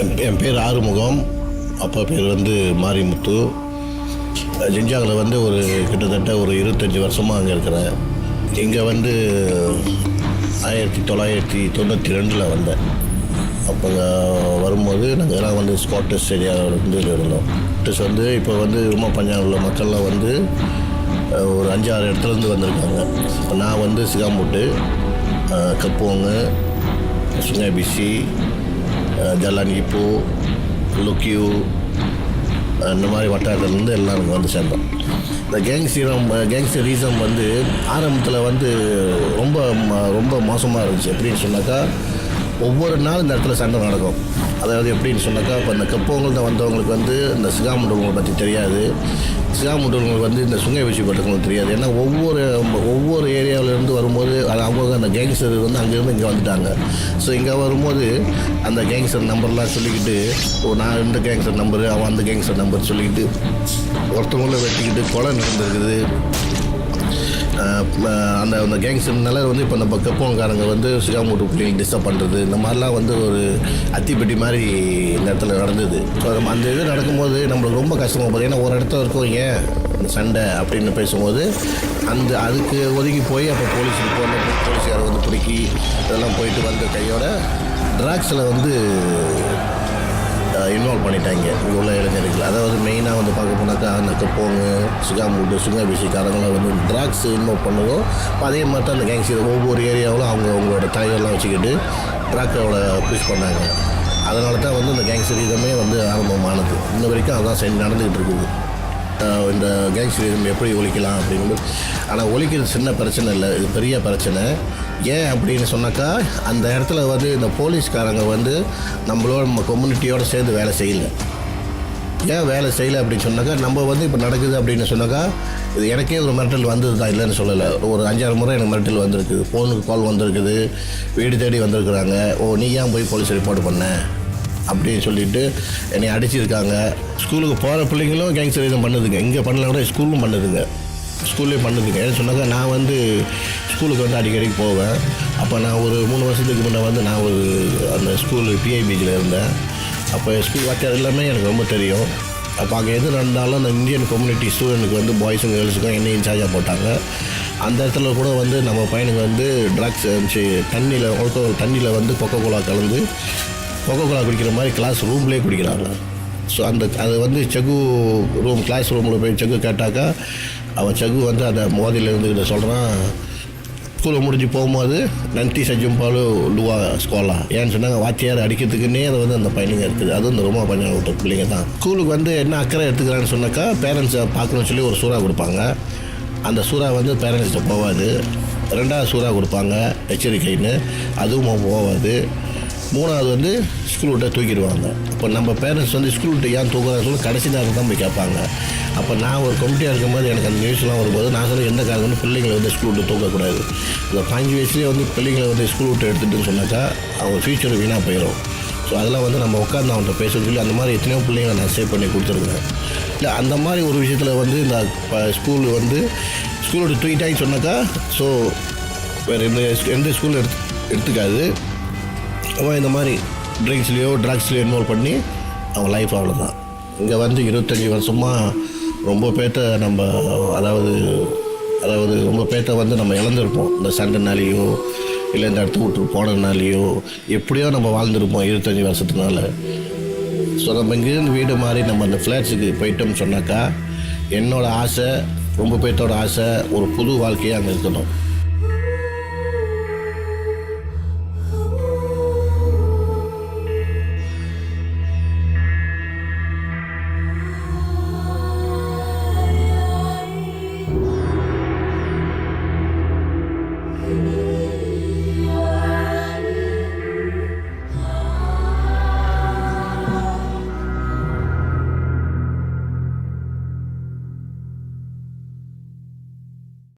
என் என் பேர் ஆறுமுகம். அப்பா பேர் வந்து மாரிமுத்து. ஜிஞ்சாங்கில் வந்து ஒரு கிட்டத்தட்ட ஒரு இருபத்தஞ்சி வருஷமாக அங்கே இருக்கிறேன். இங்கே வந்து ஆயிரத்தி தொள்ளாயிரத்தி தொண்ணூற்றி ரெண்டில் வந்தேன். அப்போ வரும்போது நாங்கள் எல்லாம் வந்து ஸ்காட்டஸ் ஏரியாவில் வந்து இருந்தோம். ஸ்காட்டஸ் வந்து இப்போ வந்து ரொம்ப பஞ்சாப் உள்ள மக்கள்லாம் வந்து ஒரு அஞ்சாறு இடத்துலேருந்து வந்திருக்காங்க. நான் வந்து சிகாம்புட்டு கப்புவங்க கப்போங்க சுங்காபிசி ஜலான் இப்போ லுக்கியூ இந்த மாதிரி வட்டாரத்துலேருந்து எல்லாம் இங்கே வந்து சேர்ந்தோம். இந்த கேங்ஸ்டீரம் கேங்ஸ்டரிசம் வந்து ஆரம்பத்தில் வந்து ரொம்ப ம- ரொம்ப மோசமாக இருந்துச்சு. எப்படின்னு சொன்னாக்கா ஒவ்வொரு நாள் இந்த இடத்துல சண்டை நடக்கும். அதாவது எப்படின்னு சொன்னாக்கா இப்போ இந்த கப்பவங்கள்ட்ட வந்தவங்களுக்கு வந்து இந்த சிகாமுண்டவங்களை பற்றி தெரியாது. சிகாமுண்டவங்களுக்கு வந்து இந்த சுங்கை வச்சு பட்டவங்களுக்கு தெரியாது. ஏன்னா ஒவ்வொரு ஒவ்வொரு ஏரியாவிலேருந்து வரும்போது அது அவங்க அந்த கேங்ஸ்டர் வந்து அங்கேருந்து இங்கே வந்துட்டாங்க. ஸோ இங்கே வரும்போது அந்த கேங்ஸர் நம்பர்லாம் சொல்லிக்கிட்டு ஓ நான் இந்த கேங்ஸர் நம்பரு அவன் அந்த கேங்ஸர் நம்பர் சொல்லிக்கிட்டு ஒருத்தவங்கள வெட்டிக்கிட்டு கொலை நடந்திருக்குது. அந்த அந்த கேங்ஸ்டர்னால வந்து இப்போ நம்ம கப்போங்காரங்க வந்து சிகாமூட்டு பிள்ளைங்க டிஸ்டர்ப் பண்ணுறது இந்த மாதிரிலாம் வந்து ஒரு அத்திப்பெட்டி மாதிரி இந்த இடத்துல நடந்தது. ஸோ நம்ம அந்த இது நடக்கும்போது நம்மளுக்கு ரொம்ப கஷ்டமாக போகுது. ஏன்னா ஒரு இடத்துல இருக்கோம் இந்த சண்டை அப்படின்னு பேசும்போது அந்த அதுக்கு ஒதுங்கி போய் அப்போ போலீஸுக்கு போன போலீஸ்காரை வந்து பிடிக்கி இதெல்லாம் போயிட்டு வந்த கையோட ட்ராக்ஸில் வந்து பண்ணிட்டாங்க. இங்கே உள்ள இளைஞர்கள். அதாவது மெயினாக வந்து பார்க்க போனாக்கா அந்த கப்போங்க சுகாமூட்டு சுங்காபிசிக்காரங்களை வந்து ட்ராக்ஸ் இன்வால்வ் பண்ணதும் அதே மாதிரி தான் அந்த கேங்ஸ் ஒவ்வொரு ஏரியாவிலும் அவங்க அவங்களோட தலைவர்லாம் வச்சுக்கிட்டு ட்ராக்கோட புஷ் பண்ணாங்க. அதனால தான் வந்து இந்த கேங்ஸரிதமே வந்து ஆரம்பமானது. இன்ன வரைக்கும் அதான் செஞ்சு நடந்துக்கிட்டு இருக்குது. இந்த கேங்ஸ்டரிசம் எப்படி ஒழிக்கலாம் அப்படின்னு ஆனால் ஒழிக்கிறது சின்ன பிரச்சனை இல்லை. இது பெரிய பிரச்சனை. ஏன் அப்படின்னு சொன்னாக்கா அந்த இடத்துல வந்து இந்த போலீஸ்காரங்க வந்து நம்மளோட நம்ம கம்யூனிட்டியோடு சேர்ந்து வேலை செய்யலை. ஏன் வேலை செய்யலை அப்படின்னு சொன்னாக்கா நம்ம வந்து இப்போ நடக்குது அப்படின்னு சொன்னாக்கா இது எனக்கே ஒரு மிரட்டல் வந்தது தான் இல்லைன்னு சொல்லலை. ஒரு அஞ்சாறு முறை எனக்கு மிரட்டல் வந்திருக்குது. ஃபோனுக்கு கால் வந்திருக்குது. வீடு தேடி வந்திருக்கிறாங்க. ஓ நீ ஏன் போய் போலீஸ் ரிப்போர்ட் பண்ண? அப்படின்னு சொல்லிட்டு என்னை அடிச்சிருக்காங்க. ஸ்கூலுக்கு போகிற பிள்ளைங்களும் கேங்ஸ்டரிசம் பண்ணுதுங்க. இங்கே பண்ணல கூட ஸ்கூலும் பண்ணுதுங்க. ஸ்கூல்லேயே பண்ணுதுங்க. ஏன்னு சொன்னாக்க நான் வந்து ஸ்கூலுக்கு வந்து அடிக்கடிக்கு போவேன். அப்போ நான் ஒரு மூணு வருஷத்துக்கு முன்னே வந்து நான் ஒரு அந்த ஸ்கூலு பிஐபிஜியில் இருந்தேன். அப்போ ஸ்கூல் வாத்தியார் எல்லாமே எனக்கு ரொம்ப தெரியும். அப்போ அங்கே எது நடந்தாலும் அந்த இந்தியன் கம்யூனிட்டி ஸ்டூடெண்ட்டுக்கு வந்து பாய்ஸும் கேர்ள்ஸுக்கும் என்ன இன்சார்ஜாக போட்டாங்க. அந்த இடத்துல கூட வந்து நம்ம பையனுக்கு வந்து ட்ரக்ஸ் தண்ணியில் தண்ணியில் வந்து கொக்கோ கோலா கலந்து கொக்கோ கோலா குடிக்கிற மாதிரி கிளாஸ் ரூம்லேயே குடிக்கிறாங்க. ஸோ அந்த அது வந்து செகு ரூம் கிளாஸ் ரூமில் போய் செகு கேட்டாக்கா அவன் செகு வந்து அந்த மோதியில் இருந்துக்கிட்ட சொல்கிறான் ஸ்கூலில் முடிஞ்சு போகும்போது நந்தி சஜ்ஜம்பாலு லுவா ஸ்கோலா ஏன்னு சொன்னாங்க வாத்தியார் அடிக்கிறதுக்குன்னே அதை வந்து அந்த பையனுங்க இருக்குது அதுவும் இந்த ரொம்ப பையன் விட்ட பிள்ளைங்க தான். ஸ்கூலுக்கு வந்து என்ன அக்கறை எடுத்துக்கிறான்னு சொன்னாக்கா பேரண்ட்ஸை பார்க்கணும்னு சொல்லி ஒரு சூறா கொடுப்பாங்க. அந்த சூறா வந்து பேரண்ட்ஸ்கிட்ட போகாது. ரெண்டாவது சூறா கொடுப்பாங்க எச்சரிக்கைன்னு. அதுவும் போகாது. மூணாவது வந்து ஸ்கூல் விட்ட தூக்கிடுவாங்க. அப்போ நம்ம பேரண்ட்ஸ் வந்து ஸ்கூல் விட்டு ஏன் தூக்குறாங்க சொல்லி கடைசி நேரம் தான் போய் கேட்பாங்க. அப்போ நான் ஒரு கமிட்டியாக இருக்கும்போது எனக்கு அந்த நியூஸ்லாம் வரும்போது நான் சொல்ல எந்த காரணம்? வந்து பிள்ளைங்களை வந்து ஸ்கூல் விட்டு தூக்கக்கூடாது. இந்த பாஞ்சு வயசுலேயே வந்து பிள்ளைங்களை வந்து ஸ்கூல் விட்டு எடுத்துகிட்டுன்னு சொன்னாக்கா அவங்க ஃப்யூச்சர் வீணாக போயிடும் ஸோ அதெல்லாம் வந்து நம்ம உட்காந்து அவன்கிட்ட பேச சொல்லி அந்த மாதிரி எத்தனையோ பிள்ளைங்களை நான் சேவ் பண்ணி கொடுத்துருக்கேன் இல்லை அந்த மாதிரி ஒரு விஷயத்தில் வந்து இந்த ஸ்கூல் வந்து ஸ்கூல் விட்டு தூக்கிட்டாங்கன்னு சொன்னாக்கா ஸோ வேறு எந்த எந்த ஸ்கூல் எடுத்து எடுத்துக்காது. அவன் இந்த மாதிரி ட்ரிங்க்ஸ்லேயோ ட்ரக்ஸ்லேயோ இன்வால்வ் பண்ணி அவன் லைஃப் அவ்வளோதான் இங்கே வந்து இருபத்தஞ்சி வருஷமாக ரொம்ப பேர்த்த நம்ம அதாவது அதாவது ரொம்ப பேர்த்த வந்து நம்ம இழந்திருப்போம். இந்த சண்டைனாலேயோ இல்லை இந்த இடத்த விட்டு போனதுனாலேயோ எப்படியோ நம்ம வாழ்ந்திருப்போம் இருபத்தஞ்சி வருஷத்துனால. ஸோ நம்ம இங்கேருந்து வீடு மாறி நம்ம அந்த ஃப்ளாட்ஸுக்கு போயிட்டோம்னு சொன்னாக்கா என்னோடய ஆசை ரொம்ப பேர்த்தோட ஆசை ஒரு புது வாழ்க்கையாக அங்கே இருக்கணும்.